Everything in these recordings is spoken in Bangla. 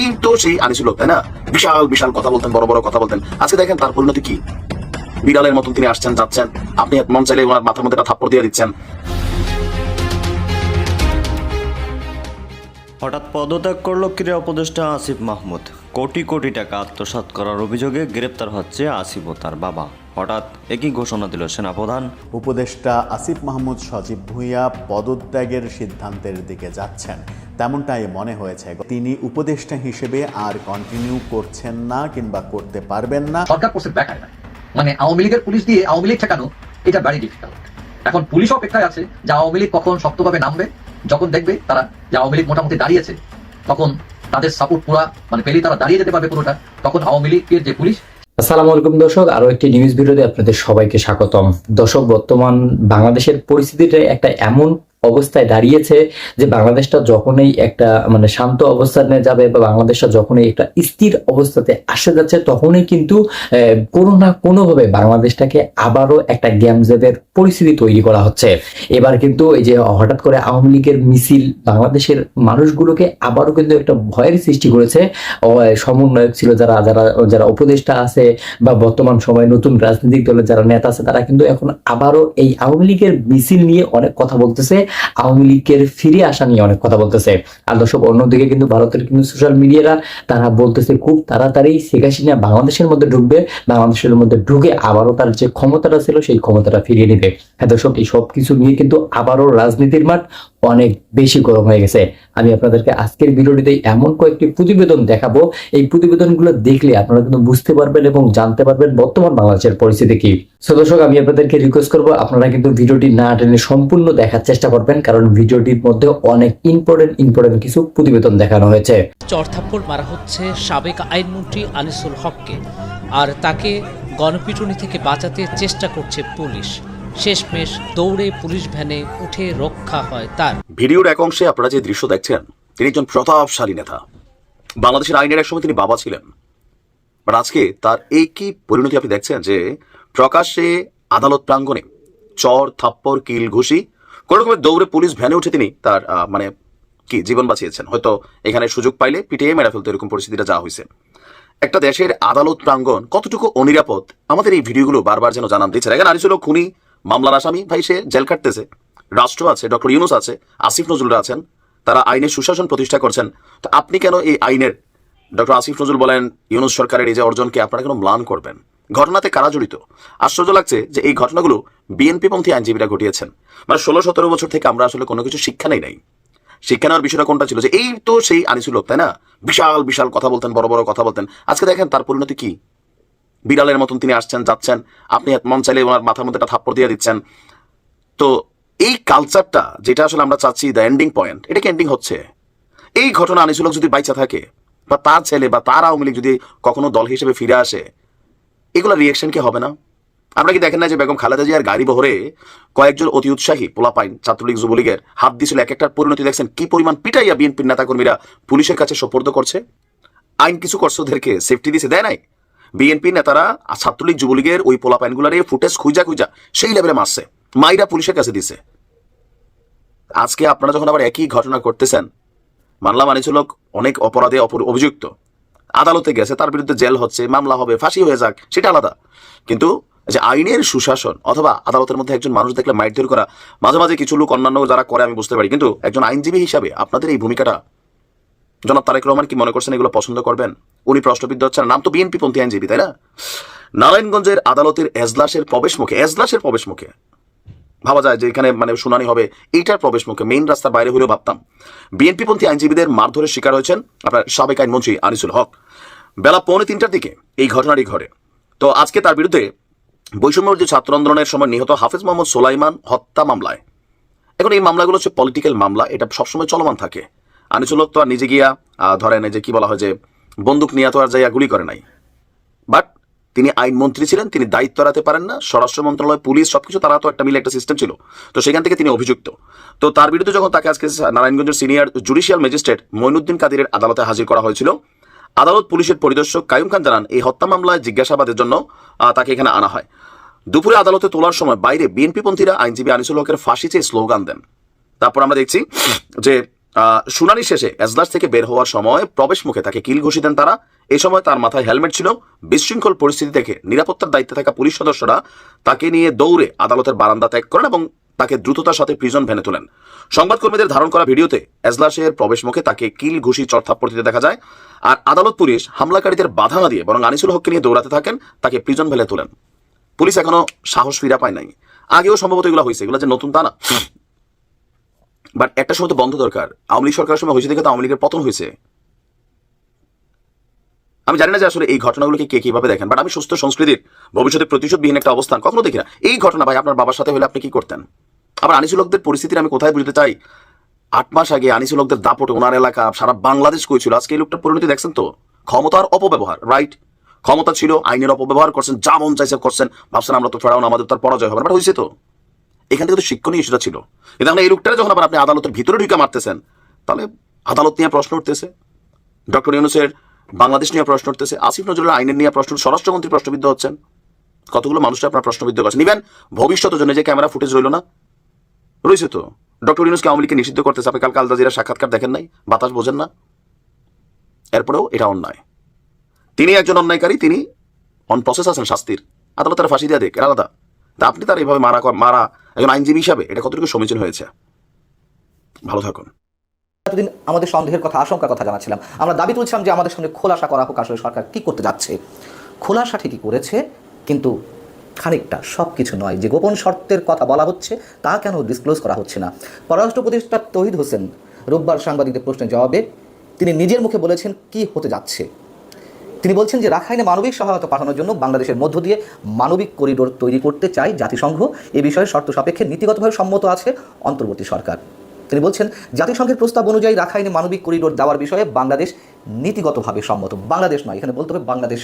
এই তো সেই আনিসুল তাই না? বিশাল বিশাল কথা বলতেন, বড় বড় কথা বলতেন। আজকে দেখেন তার পরিণতি কি? বিড়ালের মতন তিনি আসছেন, যাচ্ছেন। আপনি মন চাইলে ওনার মাথার মধ্যে একটা থাপ্পড় দিয়ে দিচ্ছেন। হঠাৎ পদত্যাগ করল ক্রীড়া উপদেষ্টা আসিফ মাহমুদ। কোটি কোটি টাকা আত্মসাৎ করার অভিযোগে গ্রেপ্তার হচ্ছে আসিফ ও তার বাবা। হঠাৎ একই ঘোষণা দিল সেনাপ্রধান। উপদেষ্টা আসিফ মাহমুদ সজীব ভুঁইয়া পদত্যাগের সিদ্ধান্তের দিকে যাচ্ছেন। তেমনটাই মনে হয়েছে তিনি উপদেষ্টা হিসেবে আর কন্টিনিউ করছেন না কিংবা করতে পারবেন না। সরকার করছে দেখায় না। মানে আওয়ামী লীগের পুলিশ দিয়ে আওয়ামী লীগ ঠেকানো এটা ভ্যারি ডিফিকাল্ট এখন পুলিশ অপেক্ষায় আছে যে আওয়ামী লীগ কখন শক্তভাবে নামবে। যখন দেখবে তারা যে আওয়ামী লীগ মোটামুটি দাঁড়িয়েছে তখন তাদের সাপোর্ট পুরা মানে পেলেই তারা দাঁড়িয়ে যেতে পারবে পুরোটা। তখন আওয়ামী লীগের যে পুলিশ আসসালামু আলাইকুম দর্শক, আরও একটি নিউজ ভিডিওতে আপনাদের সবাইকে স্বাগতম। দর্শক, বর্তমান বাংলাদেশের পরিস্থিতিটা একটা এমন অবস্থায় দাঁড়িয়েছে যে বাংলাদেশটা যখনই একটা মানে শান্ত অবস্থানে যাবে বা বাংলাদেশটা যখনই একটা স্থির অবস্থাতে আসে যাচ্ছে, তখনই কিন্তু কোনো না কোনোভাবে বাংলাদেশটাকে আবারও একটা গেম জেবের পরিস্থিতি তৈরি করা হচ্ছে। এবার কিন্তু এই যে হঠাৎ করে আওয়ামী লীগের মিছিল, বাংলাদেশের মানুষগুলোকে আবারও কিন্তু একটা ভয়ের সৃষ্টি করেছে। সমন্বয়ক ছিল যারা যারা যারা উপদেষ্টা আছে বা বর্তমান সময়ে নতুন রাজনৈতিক দলের যারা নেতা আছে, তারা কিন্তু এখন আবারও এই আওয়ামী লীগের মিছিল নিয়ে অনেক কথা বলতেছে। আওয়ামী লীগের ফিরে আসা নিয়ে অনেক কথা বলতেছে। আর দর্শক, অন্যদিকে কিন্তু ভারতের কিন্তু সোশ্যাল মিডিয়ারা তারা বলতেছে খুব তাড়াতাড়ি শেখ হাসিনা বাংলাদেশের মধ্যে ঢুকবে, বাংলাদেশের মধ্যে ঢুকে আবারও তার যে ক্ষমতাটা ছিল, সেই ক্ষমতাটা ফিরিয়ে নেবে। হ্যাঁ দর্শক, এই সব কিছু নিয়ে কিন্তু আবারও রাজনীতির মাঠ অনেক বেশি গরম হয়ে গেছে। আমি আপনাদেরকে আজকের ভিডিওটিতে এমন কয়েকটি প্রতিবেদন দেখাবো। এই প্রতিবেদনগুলো দেখলে আপনারা কিন্তু বুঝতে পারবেন এবং জানতে পারবেন বর্তমান বাংলাদেশের পরিস্থিতি কি। সো দর্শক, আমি আপনাদেরকে রিকোয়েস্ট করব, আপনারা কিন্তু ভিডিওটি না টেনে সম্পূর্ণ দেখার চেষ্টা করবেন, কারণ ভিডিওটির মধ্যে অনেক ইম্পর্টেন্ট ইম্পর্টেন্ট কিছু প্রতিবেদন দেখানো হয়েছে। চড়থাপ্পড় মারা হচ্ছে সাবেক আইনমন্ত্রী আনিসুল হককে, আর তাকে গণপিটুনি থেকে বাঁচাতে চেষ্টা করছে পুলিশ। শেষমেশ দৌড়ে পুলিশ ভ্যানে উঠে রক্ষা হয় তার। ভিডিওর এক অংশে আপনারা যে দৃশ্য দেখছেন, তিনি একজন প্রতাপশালী নেতা। বাংলাদেশের আইনের এক সময় তিনি বাবা ছিলেন। বাট আজকে তার কি পরিণতি আপনি দেখছেন যে, প্রকাশ্যে আদালত প্রাঙ্গণে চর, থাপ্পড়, কিল, ঘুষি, কোনো রকমের দৌড়ে পুলিশ ভ্যানে উঠে তিনি তার মানে কি, জীবন বাঁচিয়েছেন। হয়তো এখানে সুযোগ পাইলে পিটিয়ে মেরা ফেলতো এরকম পরিস্থিতিটা যা হয়েছে একটা দেশের আদালত প্রাঙ্গণ কতটুকু অনিরাপদ, আমাদের এই ভিডিওগুলো বারবার যেন জানান দিচ্ছে এখানে আনিসুল খুনি মামলার আসামি ভাই সে জেল কাটতেছে। রাষ্ট্র আছে, ডক্টর ইউনুস আছে, আসিফ নজরুল আছেন, তারা আইনের সুশাসন প্রতিষ্ঠা করছেন। তো আপনি কেন এই আইনের, ডক্টর আসিফ নজরুল বলেন, ইউনুস সরকারের এই যে অর্জনকে আপনারা কেন ম্লান করবেন? ঘটনাতে কারা জড়িত? আশ্চর্য লাগছে যে এই ঘটনাগুলো বিএনপি পন্থী আইনজীবীরা ঘটিয়েছেন। মানে ষোলো, সতেরো বছর থেকে আমরা আসলে কোনো কিছু শিক্ষা নেই নাই। শিক্ষা নেওয়ার বিষয়টা কোনটা ছিল? যে এই তো সেই আনিসুল হক, তাই না? বিশাল বিশাল কথা বলতেন, বড় বড় কথা বলতেন। আজকে দেখেন তার পরিণতি কি? বিড়ালের মতন তিনি আসছেন, যাচ্ছেন। আপনি মন চাইলে ওনার মাথার মধ্যে একটা থাপ্পড় দিয়ে দিচ্ছেন। তো এই কালচারটা যেটা আসলে আমরা চাচ্ছি দ্য এন্ডিং পয়েন্ট এটা এন্ডিং হচ্ছে? এই ঘটনা আনিসুল হক যদি বাইচা থাকে, বা তার ছেলে বা তার আওয়ামী যদি কখনো দল হিসেবে ফিরে আসে, এগুলো রিয়েকশন কি হবে না? আমরা কি দেখেন না যে বেগম খালেদা জিয়ার গাড়ি বহরে কয়েকজন অতি উৎসাহী পোলাপাইন ছাত্রলীগ যুবলীগের হাত দিছিল এক একটার পরিণতি দেখছেন কি পরিমাণ পিটাইয়া বিএনপির নেতাকর্মীরা পুলিশের কাছে সোপর্দ করছে? আইন কিছু করছে ওদেরকে সেফটি দিছে, দেয় নাই? বিএনপি নেতারা ছাত্রলীগ যুবলীগের ওই পোলাপাইনগুলার ফুটেজ খুঁজা খুঁজা সেই লেভেলে মারছে। মাইরা পুলিশের কাছে দিছে। আজকে আপনারা যখন আবার একই ঘটনা করতেছেন মানলাম আনিছিল অনেক অপরাধে অভিযুক্ত। আদালতে গেছে, তার বিরুদ্ধে জেল হচ্ছে, মামলা হবে, ফাঁসি হয়ে যাক, সেটা আলাদা। কিন্তু যে আইনের সুশাসন অথবা আদালতের মধ্যে একজন মানুষ দেখলে মাইট করা, মাঝে মাঝে কিছু লোক অন্যান্য যারা করে আমি বুঝতে পারি, কিন্তু একজন আইনজীবী হিসাবে আপনাদের এই ভূমিকাটা জনাব তারেক রহমান কি মনে করছেন এগুলো পছন্দ করবেন? উনি প্রশ্নবিদ্ধ হচ্ছেন, নাম তো বিএনপি পন্থী আইনজীবী, তাই না? নারায়ণগঞ্জের আদালতের এজলাসের প্রবেশ মুখে এজলাসের প্রবেশ মুখে ভাবা যায় যে এখানে মানে শুনানি হবে, এইটার প্রবেশ মুখে মেইন রাস্তার বাইরে হলেও ভাবতাম। বিএনপি পন্থী আইনজীবীদের মারধরের শিকার হয়েছেন আপনার সাবেক আইনমন্ত্রী আনিসুল হক। বেলা পৌনে তিনটার দিকে এই ঘটনাটি ঘটে। তো আজকে তার বিরুদ্ধে বৈষম্য যে ছাত্র আন্দোলনের সময় নিহত হাফিজ মোহাম্মদ সোলাইমান হত্যা মামলায়। এখন এই মামলাগুলো হচ্ছে পলিটিক্যাল মামলা, এটা সবসময় চলমান থাকে। আনিসুল হক তো আর নিজে গিয়া ধরেন যে কি বলা হয় যে, বন্দুক নিয়ে তো আর যাইয়া গুলি করে নাই। বাট তিনি আইনমন্ত্রী ছিলেন, তিনি দায়িত্ব এড়াতে পারেন না, স্বরাষ্ট্র মন্ত্রণালয়, পুলিশ সবকিছু তারা তো একটা মিলে একটা সিস্টেম ছিল। তো সেখান থেকে তিনি অভিযুক্ত। তো তার বিরুদ্ধে যখন তাকে আজকে নারায়ণগঞ্জের সিনিয়র জুডিশিয়াল ম্যাজিস্ট্রেট মইনুদ্দিন কাদিরের আদালতে হাজির করা হয়েছিল, আদালত পুলিশের পরিদর্শক কায়ুম খান জানান, এই হত্যা মামলায় জিজ্ঞাসাবাদের জন্য তাকে এখানে আনা হয়। দুপুরে আদালতে তোলার সময় বাইরে বিএনপি পন্থীরা আইনজীবী আনিসুল হকের ফাঁসি চেয়ে স্লোগান দেন। তারপর আমরা দেখছি যে শুনানি শেষে এজলাস থেকে বের হওয়ার সময় প্রবেশ মুখে তাকে কিল ঘুষি দেন তারা। এই সময় তার মাথায় হেলমেট ছিল। বিশৃঙ্খল পরিস্থিতি দেখে নিরাপত্তার দায়িত্বে থাকা পুলিশ সদস্যরা তাকে নিয়ে দৌড়ে আদালতের বারান্দা ত্যাগ করেন এবং তাকে দ্রুততার সাথে প্রিজন ভ্যানে তোলেন। সংবাদকর্মীদের ধারণ করা ভিডিওতে এজলাসের প্রবেশ মুখে তাকে কিল ঘুষি চড়থাপ্পড় দিতে দেখা যায়। আর আদালত পুলিশ হামলাকারীদের বাধা না দিয়ে বরং আনিসুল হককে নিয়ে দৌড়াতে থাকেন, তাকে প্রিজন ভ্যানে তোলেন। পুলিশ এখনও সাহস ফিরা পায় নাই। আগেও সম্ভবত এগুলো হয়েছে। এগুলো যে নতুন তা না। বাট একটা সময় তো বন্ধ দরকার। আওয়ামী লীগ সরকারের সময় হয়েছে দেখে তো আওয়ামী লীগের পতন হয়েছে। আমি জানি না যে আসলে এই ঘটনাগুলোকে কে কীভাবে দেখেন বাট আমি সুস্থ সংস্কৃতির ভবিষ্যতে প্রতিশোধবিহীন একটা অবস্থান কখনো দেখি না। এই ঘটনা ভাই আপনার বাবার সাথে হলে আপনি কি করতেন? আবার আনিসুল হকদের পরিস্থিতির আমি কোথায় বুঝতে চাই? আট মাস আগে আনিসুল হকদের দাপটে ওনার এলাকা সারা বাংলাদেশ কইছিল আজকে এই লোকটার পরিণতি দেখছেন তো? ক্ষমতার অপব্যবহার রাইট ক্ষমতা ছিল আইনের অপব্যবহার করছেন যা মন চাইছে করছেন। ভাবছেন আমরা তো না, আমাদের তার পরাজয় হবে বাট হয়েছে তো। এখান থেকে তো শিক্ষণীয় সেটা ছিল। কিন্তু এখন এই লোকটারে যখন আবার আপনি আদালতের ভিতরে ঢুকে মারতেছেন, তাহলে আদালত নিয়ে প্রশ্ন উঠতেছে, ডক্টর ইউনুসের বাংলাদেশ নিয়ে প্রশ্ন উঠতেছে, আসিফ নজরুলের আইনের নিয়ে প্রশ্ন স্বরাষ্ট্রমন্ত্রী প্রশ্নবিদ্ধ হচ্ছেন। কতগুলো মানুষ আপনার প্রশ্নবিদ্ধ করছেন নিবেন, ভবিষ্যতের জন্য যে ক্যামেরা ফুটেজ রইল না। রয়েছে তো। ডক্টর ইউনুসকে আওয়ামী লীগকে নিষিদ্ধ করতেছে? আপনি কাল কালদাজিরা সাক্ষাৎকার দেখেন নাই? বাতাস বোঝেন না? এরপরেও এটা অন্যায়। তিনি একজন অন্যায়কারী, তিনি অন প্রসেস আছেন শাস্তির। আদালতের ফাঁসি দিয়ে দেখ আলাদা। তা আপনি তার এইভাবে মারা মারা একজন আইনজীবী হিসাবে এটা কতটুকু সমীচীন হয়েছে? ভালো থাকুন। এতদিন আমাদের সন্দেহের কথা, আশঙ্কার কথা জানাচ্ছিলাম। আমরা দাবি তুলছিলাম যে আমাদের সঙ্গে খোলাসা করা হোক আসলে সরকার কি করতে যাচ্ছে। খোলাসা ঠিকই করেছে, কিন্তু খানিকটা সব কিছু নয়। যে গোপন শর্তের কথা বলা হচ্ছে, তা কেন ডিসক্লোজ করা হচ্ছে না? পররাষ্ট্র উপদেষ্টা তহিদ হোসেন রোববার সাংবাদিকদের প্রশ্নের জবাবে তিনি নিজের মুখে বলেছেন কি হতে যাচ্ছে। তিনি বলছেন যে রাখাইনে মানবিক সহায়তা পাঠানোর জন্য বাংলাদেশের মধ্য দিয়ে মানবিক করিডোর তৈরি করতে চায় জাতিসংঘ। এ বিষয়ে শর্ত সাপেক্ষে নীতিগতভাবে সম্মত আছে অন্তর্বর্তী সরকার। তিনি বলছেন, জাতিসংঘের প্রস্তাব অনুযায়ী রাখাইনে মানবিক করিডোর দেওয়ার বিষয়ে বাংলাদেশ নীতিগতভাবে সম্মত। বাংলাদেশ নয়, এখানে বলতে হবে বাংলাদেশ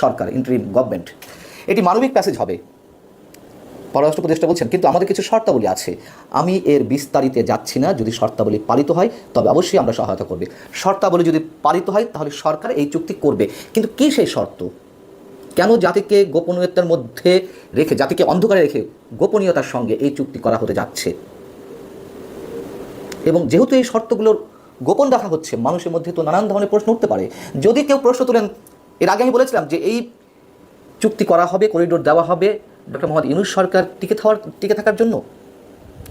সরকার, ইন্টারিম গভর্নমেন্ট। এটি মানবিক প্যাসেজ হবে। পররাষ্ট্র উপদেষ্টা বলছেন, কিন্তু আমাদের কিছু শর্তাবলী আছে। আমি এর বিস্তারিতে যাচ্ছি না। যদি শর্তাবলী পালিত হয়, তবে অবশ্যই আমরা সহায়তা করবে। শর্তাবলী যদি পালিত হয়, তাহলে সরকার এই চুক্তি করবে। কিন্তু কি সেই শর্ত? কেন জাতিকে গোপনীয়তার মধ্যে রেখে, জাতিকে অন্ধকারে রেখে গোপনীয়তার সঙ্গে এই চুক্তি করা হতে যাচ্ছে? এবং যেহেতু এই শর্তগুলোর গোপন রাখা হচ্ছে, মানুষের মধ্যে তো নানান ধরনের প্রশ্ন উঠতে পারে। যদি কেউ প্রশ্ন তোলেন, এর আগে আমি বলেছিলাম যে এই চুক্তি করা হবে, করিডোর দেওয়া হবে ডক্টর মোহাম্মদ ইউনুস সরকার টিকে থাকার টিকে থাকার জন্য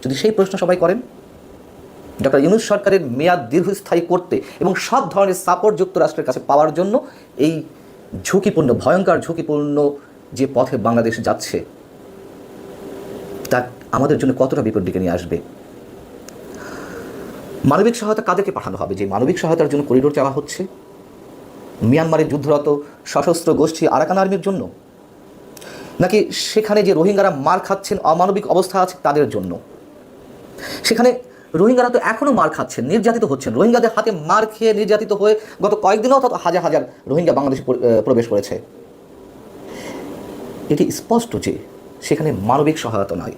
যদি সেই প্রশ্ন সবাই করেন, ডক্টর ইউনুস সরকারের মেয়াদ দীর্ঘস্থায়ী করতে এবং সব ধরনের সাপোর্ট যুক্তরাষ্ট্রের কাছে পাওয়ার জন্য এই ঝুঁকিপূর্ণ, ভয়ঙ্কর ঝুঁকিপূর্ণ যে পথে বাংলাদেশ যাচ্ছে, তা আমাদের জন্য কতটা বিপদ ডেকে নিয়ে আসবে? মানবিক সহায়তা কাদেরকে পাঠানো হবে? যে মানবিক সহায়তার জন্য করিডোর চাওয়া হচ্ছে, মিয়ানমারের যুদ্ধরত সশস্ত্র গোষ্ঠী আরাকান আর্মির জন্য নাকি সেখানে যে রোহিঙ্গারা মার খাচ্ছেন, অমানবিক অবস্থা আছে তাদের জন্য? সেখানে রোহিঙ্গারা তো এখনও মার খাচ্ছেন, নির্যাতিত হচ্ছেন। রোহিঙ্গাদের হাতে মার খেয়ে নির্যাতিত হয়ে গত কয়েকদিনেও তত হাজার হাজার রোহিঙ্গা বাংলাদেশে প্রবেশ করেছে। এটি স্পষ্ট যে সেখানে মানবিক সহায়তা নয়।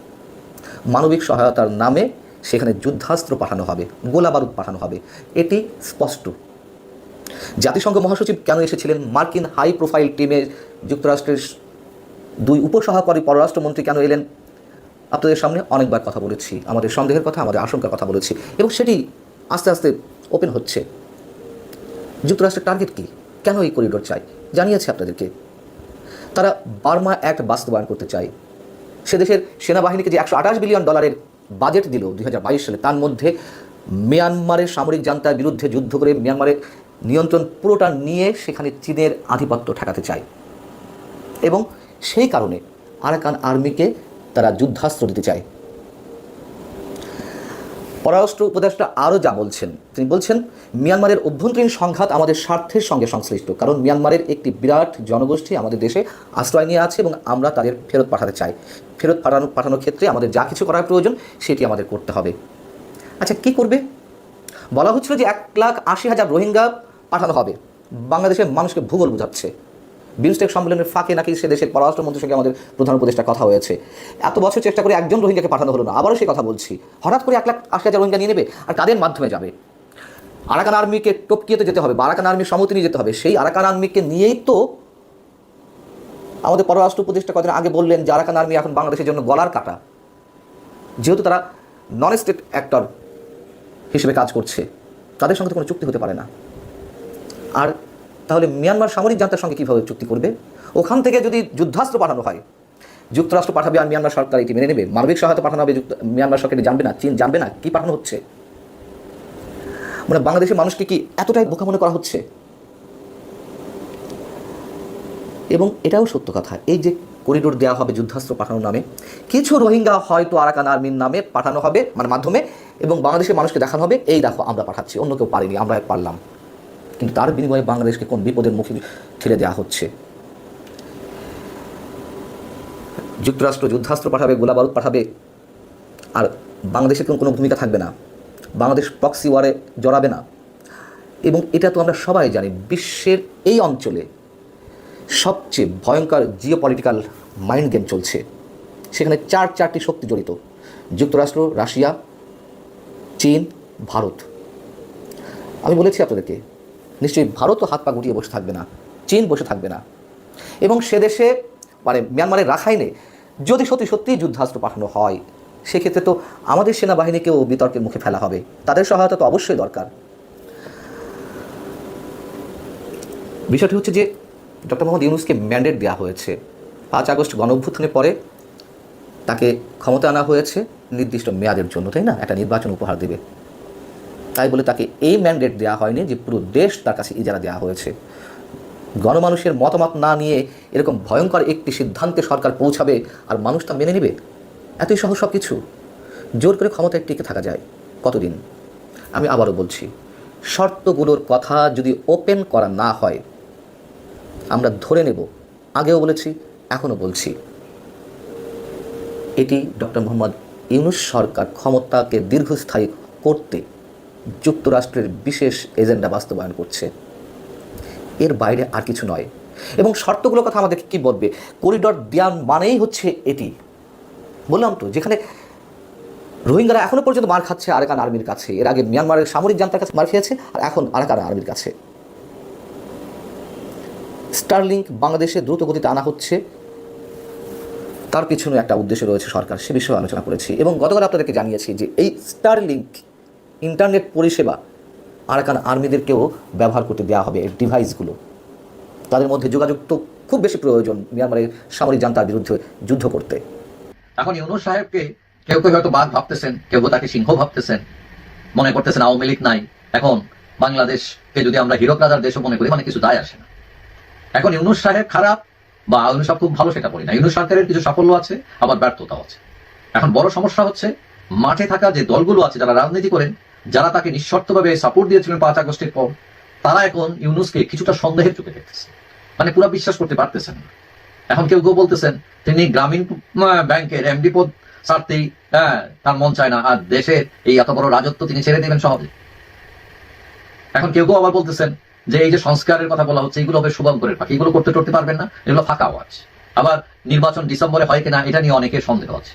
মানবিক সহায়তার নামে সেখানে যুদ্ধাস্ত্র পাঠানো হবে, গোলা বারুদ পাঠানো হবে। এটি স্পষ্ট। জাতিসংঘ মহাসচিব কেন এসেছিলেন? মার্কিন হাই প্রোফাইল টিমে যুক্তরাষ্ট্রের দুই উপসহকারী পররাষ্ট্রমন্ত্রী কেন এলেন? আপনাদের সামনে অনেকবার কথা বলেছি, আমাদের সন্দেহের কথা, আমাদের আশঙ্কার কথা বলেছি, এবং সেটি আস্তে আস্তে ওপেন হচ্ছে। যুক্তরাষ্ট্রের টার্গেট কি? কেন এই করিডোর চাই? জানিয়েছে আপনাদেরকে। তারা বার্মা অ্যাক্ট বাস্তবায়ন করতে চায়। সে দেশের সেনাবাহিনীকে যে একশো আঠাশ বিলিয়ন ডলারের বাজেট দিল দু হাজার বাইশ সালে, তার মধ্যে মিয়ানমারের সামরিক জান্তার বিরুদ্ধে যুদ্ধ করে মিয়ানমারের নিয়ন্ত্রণ পুরোটা নিয়ে সেখানে চীনের আধিপত্য ঠেকাতে চায়। এবং সেই কারণে আরাকান আর্মিকে তারা যুদ্ধাস্ত্র দিতে চায়। পররাষ্ট্র উপদেষ্টা আরও যা বলছেন, তিনি বলছেন, মিয়ানমারের অভ্যন্তরীণ সংঘাত আমাদের স্বার্থের সঙ্গে সংশ্লিষ্ট, কারণ মিয়ানমারের একটি বিরাট জনগোষ্ঠী আমাদের দেশে আশ্রয় নিয়ে আছে এবং আমরা তাদের ফেরত পাঠাতে চাই। ফেরত পাঠানো, পাঠানোর ক্ষেত্রে আমাদের যা কিছু করার প্রয়োজন, সেটি আমাদের করতে হবে। আচ্ছা কি করবে? বলা হচ্ছিল যে এক লাখ আশি হাজার রোহিঙ্গা পাঠানো হবে। বাংলাদেশের মানুষকে ভূগোল বোঝাচ্ছে। বিমস্টেক সম্মেলনের ফাঁকে নাকি সে দেশের পররাষ্ট্রমন্ত্রীর সঙ্গে আমাদের প্রধান উপদেষ্টা কথা হয়েছে। এত বছর চেষ্টা করে একজন রোহিঙ্গাকে পাঠানো হলো না, আবারও সেই কথা বলছি। হঠাৎ করে এক লাখ আশি হাজার রোহিঙ্গা নিয়ে নেবে আর কাদের মাধ্যমে যাবে? আরাকান আর্মিকে টপকিয়েতে যেতে হবে বা আরাকান আর্মির সম্মতি নিয়ে যেতে হবে। সেই আরাকান আর্মিকে নিয়েই তো আমাদের পররাষ্ট্র উপদেষ্টা কদিন আগে বললেন যে আরাকান আর্মি এখন বাংলাদেশের জন্য গলার কাটা। যেহেতু তারা নন স্টেট অ্যাক্টর হিসেবে কাজ করছে, তাদের সঙ্গে তো কোনো চুক্তি হতে পারে না। আর তাহলে মিয়ানমার সামরিক জান্তার সঙ্গে কীভাবে চুক্তি করবে? ওখান থেকে যদি যুদ্ধাস্ত্র পাঠানো হয়, যুক্তরাষ্ট্র পাঠাবে আর মিয়ানমার সরকার এটি মেনে নেবে। মানবিক সহায়তা পাঠানো হবে মিয়ানমার সরকার জানবে না, চীন জানবে না, কি পাঠানো হচ্ছে? মানে বাংলাদেশের মানুষকে কি এতটাই বোকা মনে করা হচ্ছে? এবং এটাও সত্য কথা, এই যে করিডোর দেওয়া হবে যুদ্ধাস্ত্র পাঠানোর নামে, কিছু রোহিঙ্গা হয়তো আরাকান আর্মির নামে পাঠানো হবে মানে মাধ্যমে, এবং বাংলাদেশের মানুষকে দেখানো হবে, এই দেখো আমরা পাঠাচ্ছি, অন্য কেউ পারিনি, আমরা পারলাম। কিন্তু তার বিনিময়ে বাংলাদেশকে কোন বিপদের মুখে ঠেলে দেওয়া হচ্ছে? যুক্তরাষ্ট্র যুদ্ধাস্ত্র পাঠাবে গোলাবারুদ পাঠাবে, আর বাংলাদেশের কোনো ভূমিকা থাকবে না। বাংলাদেশ প্রক্সি ওয়ারে জড়াবে না। এবং এটা তো আমরা সবাই জানি, বিশ্বের এই অঞ্চলে সবচেয়ে ভয়ঙ্কর জিও পলিটিক্যাল মাইন্ড গেম চলছে। সেখানে চার চারটি শক্তি জড়িত, যুক্তরাষ্ট্র, রাশিয়া, চীন, ভারত। আমি বলেছি আপনাদেরকে নিশ্চয়ই ভারতও হাত পা গুটিয়ে বসে থাকবে না, চীন বসে থাকবে না। এবং সে দেশে মানে মিয়ানমারের রাখাইনে যদি সত্যি সত্যি যুদ্ধাস্ত্র পাঠানো হয়, সেক্ষেত্রে তো আমাদের সেনাবাহিনীকেও বিতর্কের মুখে ফেলা হবে। তাদের সহায়তা তো অবশ্যই দরকার। বিষয়টি হচ্ছে যে ডক্টর মোহাম্মদ ইউনুসকে ম্যান্ডেট দেওয়া হয়েছে। পাঁচ আগস্ট গণ অভ্যুত্থানের পরে তাকে ক্ষমতা আনা হয়েছে, নির্দিষ্ট মেয়াদের জন্য, তাই না? একটা নির্বাচন উপহার দেবে। তাই বলে তাকে এই ম্যান্ডেট দেওয়া হয়নি যে পুরো দেশ তার কাছে ইজারা দেওয়া হয়েছে। গণমানুষের মতামত না নিয়ে এরকম ভয়ঙ্কর একটি সিদ্ধান্তে সরকার পৌঁছাবে আর মানুষ তা মেনে নেবে? এতই সহজ সব কিছু জোর করে ক্ষমতায় টিকে থাকা যায়। কতদিন? আমি আবারও বলছি, শর্তগুলোর কথা যদি ওপেন করা না হয়, আমরা ধরে নেব। আগেও বলেছি, এখনও বলছি। এটি ডক্টর মোহাম্মদ ইউনুস সরকার ক্ষমতাকে দীর্ঘস্থায়ী করতে যুক্তরাষ্ট্রের বিশেষ এজেন্ডা বাস্তবায়ন করছে। এর বাইরে আর কিছু নয়। এবং শর্তগুলোর কথা আমাদেরকে কী বলবে? করিডর দেওয়ার মানেই হচ্ছে এটি। বললাম তো, যেখানে রোহিঙ্গারা এখনও পর্যন্ত মার খাচ্ছে আরাকান আর্মির কাছে। এর আগে মিয়ানমারের সামরিক জান্তার কাছে মার খেয়েছে, আর এখন আরাকান আর্মির কাছে। স্টারলিংক বাংলাদেশে দ্রুত গতিতে আনা হচ্ছে। তার পিছনে একটা উদ্দেশ্য রয়েছে সরকার, সে বিষয়ে আলোচনা করেছি। এবং গতকাল আপনাদেরকে জানিয়েছি যে এই স্টারলিংক ইন্টারনেট পরিষেবা আরাকান আর্মিদেরকেও ব্যবহার করতে দেওয়া হবে এই ডিভাইসগুলো তাদের মধ্যে যোগাযোগ তো খুব বেশি প্রয়োজন মিয়ানমারের সামরিক জান্তার বিরুদ্ধে যুদ্ধ করতে। এখন ইউনুস সাহেবকে কেউ কেউ হয়তো বাঘ ভাবতেছেন কেউ তাকে সিংহ ভাবতেছেন, মনে করতেছেন আওয়ামী লীগ নাই। এখন বাংলাদেশকে যদি আমরা হিরক রাজার দেশও মনে করি মানে কিছু দায় আসে না। এখন ইউনুস সাহেব খারাপ বা ইউনুস সাহেব খুব ভালো সেটা বলি না। ইউনুস সরকারের কিছু সাফল্য আছে, আবার ব্যর্থতাও আছে। এখন বড় সমস্যা হচ্ছে, মাঠে থাকা যে দলগুলো আছে, যারা রাজনীতি করেন যারা তাকে নিঃশর্তভাবে সাপোর্ট দিয়েছিলেন পাঁচ আগস্টের পর, তারা এখন ইউনুসকে কিছুটা সন্দেহের চোখে দেখতেছে। মানে পুরো বিশ্বাস করতে পারতেছেন না। এখন কেউ কেউ বলতেছেন, তিনি গ্রামীণ ব্যাংকের এমডি পদ ছাড়তেই হ্যাঁ তার মন চায় না, আর দেশের এই এত বড় রাজত্ব তিনি ছেড়ে দিবেন সহজে। এখন কেউ কেউ আবার বলতেছেন যে, এই যে সংস্কারের কথা বলা হচ্ছে, এগুলো হবে শুভম করে পাখি, এগুলো করতে করতে পারবেন না, এগুলো ফাঁকা আওয়াজ। আবার নির্বাচন ডিসেম্বরে হয় কিনা, এটা নিয়ে অনেকের সন্দেহ আছে।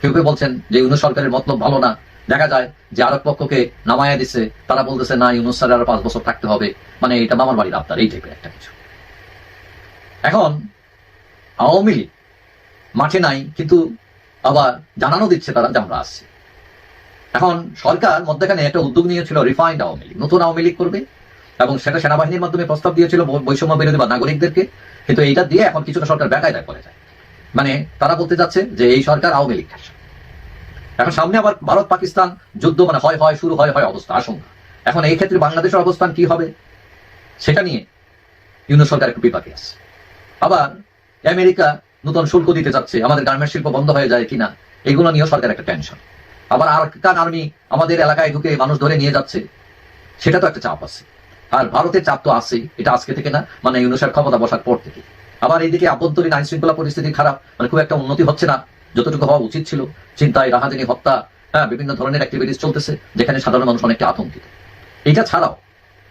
কেউ কেউ বলছেন যে, ইউনুস সরকারের মতলব ভালো না দেখা যায় যে আরব পক্ষকে নামায়া দিচ্ছে তারা বলতেছে, না, ইউনুস স্যার আরও পাঁচ বছর থাকতে হবে। মানে এটা মামার বাড়ির আপনার এই টাইপের একটা কিছু। এখন আওয়ামী লীগ মাঠে নাই, কিন্তু আবার জানানো দিচ্ছে তারা যে আমরা আসছি এখন সরকার মধ্যখানে একটা উদ্যোগ নিয়েছিল রিফাইন্ড আওয়ামী লীগ, নতুন আওয়ামী লীগ করবে। এবং সেটা সেনাবাহিনীর মাধ্যমে প্রস্তাব দিয়েছিল বৈষম্য বিরোধী বা নাগরিকদেরকে। কিন্তু এইটা দিয়ে এখন কিছুটা সরকার বেকায়দায় পড়ে যায়। মানে তারা বলতে যাচ্ছে যে এই সরকার আওয়ামী লীগ। এখন সামনে আবার ভারত পাকিস্তান যুদ্ধ মানে হয় হয়, শুরু হয় হয় অবস্থা আশঙ্কা এখন এই ক্ষেত্রে বাংলাদেশের অবস্থান কি হবে? সেটা নিয়ে ইউনুস সরকার একটু বিপাকে আছে। আবার আমেরিকা নতুন শুল্ক দিতে যাচ্ছে আমাদের গার্মেন্ট শিল্প বন্ধ হয়ে যায় কিনা, এগুলো নিয়েও সরকার একটা টেনশন আবার আরকান আর্মি আমাদের এলাকায় ঢুকে মানুষ ধরে নিয়ে যাচ্ছে, সেটা তো একটা চাপ আছে। আর ভারতের চাপ তো আছে এটা আজকে থেকে না মানে ইউনুসের ক্ষমতা বসার পর থেকে। আবার এইদিকে আভ্যন্তরীণ আইন শৃঙ্খলা পরিস্থিতি খারাপ মানে খুব একটা উন্নতি হচ্ছে না যতটুকু হওয়া উচিত ছিল চিন্তায় রাহাজানি হত্যা হ্যাঁ বিভিন্ন ধরনের অ্যাক্টিভিটিস চলতেছে, যেখানে সাধারণ মানুষ অনেকটা আতঙ্কিত। এটা ছাড়াও,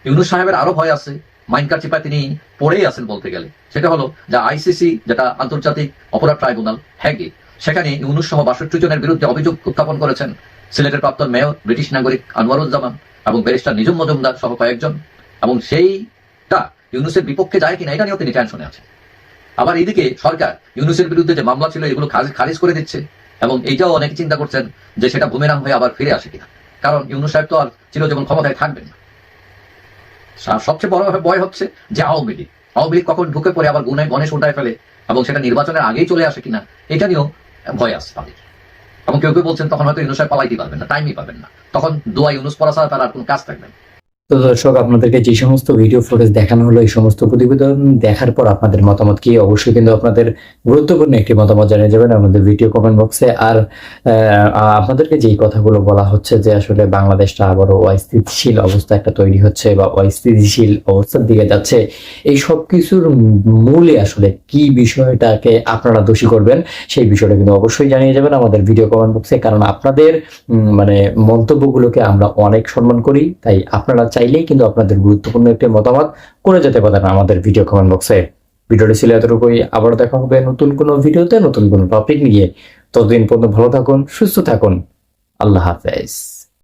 ইউনুস সাহেবের আরও ভয় আছে, মাইনকার চিপায় তিনি পড়েই আছেন বলতে গেলে। সেটা হলো, যে আইসিসি, যেটা আন্তর্জাতিক অপরাধ ট্রাইব্যুনাল, হ্যাগে। সেখানে ইউনুস সহ বাষট্টি জনের বিরুদ্ধে অভিযোগ উত্থাপন করেছেন সিলেটের প্রাক্তন মেয়র, ব্রিটিশ নাগরিক আনোয়ারুজ্জামান এবং ব্যারিস্টার নিজুম মজুমদার সহ কয়েকজন। এবং সেইটা ইউনুসের বিপক্ষে যায় কিনা, এটা নিয়েও তিনি টেনশনে আছেন। আবার এইদিকে সরকার ইউনুসের বিরুদ্ধে যে মামলা ছিল, এগুলো খারিজ- করে দিচ্ছে। এবং এইটাও অনেকে চিন্তা করছেন যে সেটা বুমেরাং হয়ে আবার ফিরে আসে কিনা। কারণ ইউনুস সাহেব তো আর চিরজীবন ক্ষমতায় থাকবেন সবচেয়ে বড় ভয় হচ্ছে যে আওয়ামী লীগ। আওয়ামী লীগ কখন ঢুকে পড়ে, আবার গুনায় গণেশ উল্টায় ফেলে, এবং সেটা নির্বাচনের আগেই চলে আসে কিনা, এটা নিয়েও ভয় আছে তাদের। এবং কেউ কেউ বলছেন, তখন হয়তো ইউনুসার পালাইতে পারবেন না, টাইমই পাবেন না। তখন দোয়া ইউনুস পড়া ছাড়া তার আর কোনো কাজ থাকবে না। তো দর্শক, আপনাদেরকে যে সমস্ত ভিডিও ফুটেজ দেখানো হলো, এই সমস্ত প্রতিবেদন দেখার পর আপনাদের মতামত কি, অবশ্যই কিন্তু আপনাদের গুরুত্বপূর্ণ একটি মতামত জানিয়ে যাবেন আমাদের ভিডিও কমেন্ট বক্সে আর আপনাদেরকে যেই কথাগুলো বলা হচ্ছে যে আসলে বাংলাদেশটা আবারও অস্থিতিশীল অবস্থা একটা তৈরি হচ্ছে বা অস্থিতিশীল অবস্থার দিকে যাচ্ছে, এই সব কিছুর মূলে আসলে কি বিষয়টাকে আপনারা দোষী করবেন, সেই বিষয়টা কিন্তু অবশ্যই জানিয়ে যাবেন আমাদের ভিডিও কমেন্ট বক্সে কারণ আপনাদের মানে মন্তব্যগুলোকে আমরা অনেক সম্মান করি, তাই আপনারা চাইলেই কিন্তু আপনাদের গুরুত্বপূর্ণ একটি মতামত করে যেতে পারেন আমাদের ভিডিও কমেন্ট বক্সে ভিডিওটি ছিল এতটুকুই আবার দেখা হবে নতুন কোনো ভিডিওতে, নতুন কোনো টপিক নিয়ে। ততদিন পর্যন্ত ভালো থাকুন, সুস্থ থাকুন। আল্লাহ হাফেজ।